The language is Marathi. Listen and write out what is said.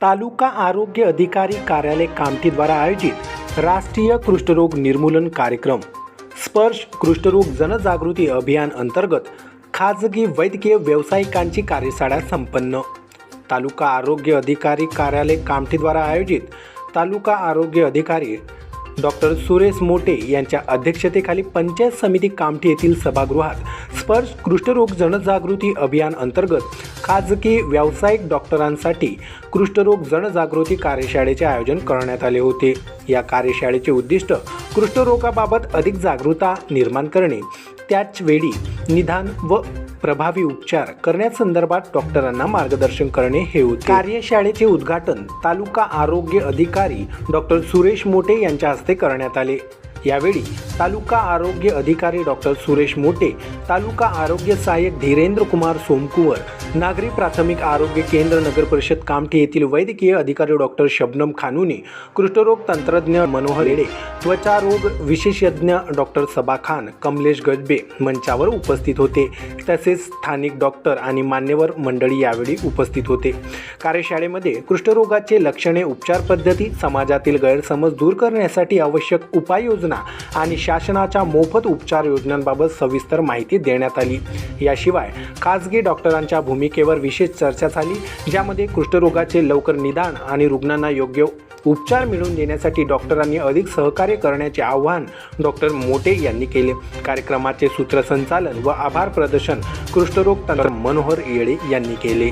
तालुका आरोग्य अधिकारी कार्यालय कामठीद्वारा आयोजित राष्ट्रीय कुष्ठरोग निर्मूलन कार्यक्रम स्पर्श कुष्ठरोग जनजागृती अभियान अंतर्गत खाजगी वैद्यकीय व्यावसायिकांची कार्यशाळा संपन्न. तालुका आरोग्य अधिकारी कार्यालय कामठीद्वारा आयोजित तालुका आरोग्य अधिकारी डॉक्टर सुरेश मोटे यांच्या अध्यक्षतेखाली पंचायत समिती कामठी येथील सभागृहात स्पर्श कृष्ठरोग जनजागृती अभियान अंतर्गत खाजगी व्यावसायिक डॉक्टरांसाठी कृष्ठरोग जनजागृती कार्यशाळेचे आयोजन करण्यात आले होते. या कार्यशाळेचे उद्दिष्ट कृष्ठरोगाबाबत अधिक जागृता निर्माण करणे. त्याच वेळी निदान व प्रभावी उपचार करण्यासंदर्भात डॉक्टरांना मार्गदर्शन करणे हे होते कार्यशाळेचे उद्घाटन तालुका आरोग्य अधिकारी डॉक्टर सुरेश मोटे यांच्या हस्ते करण्यात आले. यावेळी तालुका आरोग्य अधिकारी डॉक्टर सुरेश मोटे तालुका आरोग्य सहाय्यक धीरेंद्र कुमार सोमकुवर नागरी प्राथमिक आरोग्य केंद्र नगर परिषद कामठी येथील वैद्यकीय अधिकारी डॉक्टर शबनम खानुने कुष्ठरोग तंत्रज्ञ मनोहर येडे त्वचारोग विशेषज्ञ डॉक्टर सबा खान कमलेश गजबे मंचावर उपस्थित होते. तसेच स्थानिक डॉक्टर आणि मान्यवर मंडळी यावेळी उपस्थित होते. कार्यशाळेमध्ये कुष्ठरोगाचे लक्षणे उपचार पद्धती समाजातील गैरसमज दूर करण्यासाठी आवश्यक उपाययोजना आणि शासनाच्या मोफत उपचार योजनांबाबत सविस्तर माहिती देण्यात आली. याशिवाय खाजगी डॉक्टरांच्या भूमिकेवर विशेष चर्चा झाली ज्यामध्ये कुष्ठरोगाचे लवकर निदान आणि रुग्णांना योग्य उपचार मिळवून देण्यासाठी डॉक्टरांनी अधिक सहकार्य करण्याचे आवाहन डॉक्टर मोटे यांनी केले. कार्यक्रमाचे सूत्रसंचालन व आभार प्रदर्शन कुष्ठरोग तंत्र मनोहर येळे यांनी केले.